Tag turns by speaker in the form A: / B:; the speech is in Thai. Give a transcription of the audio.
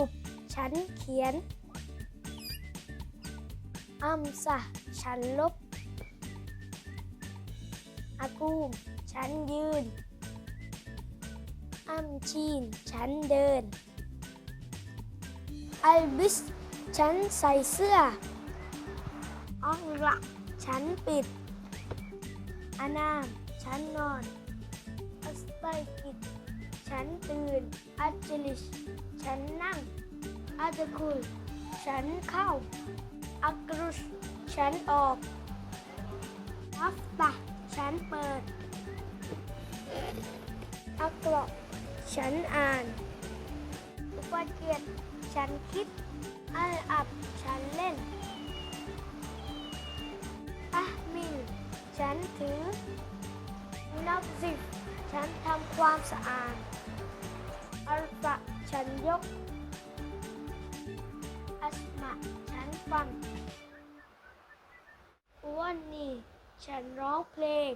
A: ุบฉันเขียนอัมซะฉันลบอากูม ฉันยืน อัมชีน ฉันเดิน อัลบิส ฉันใส่เสื้ออัลละฉันปิด อานาม ฉันนอน อัสไตกิด ฉันตื่นอัจลิชฉันนั่งอัตคุลฉันเข้าอักรุชฉันออกอัฟตะฉันเปิดอักรอฉันอ่านอุปเกียรติฉันคิดอัลอับฉันเล่นอะมิลฉันถือนับสิบ ฉันทำความสะอาดอัลฟะฉันยก อัสมะฉันฟังวันนี้ฉันร้องเพลง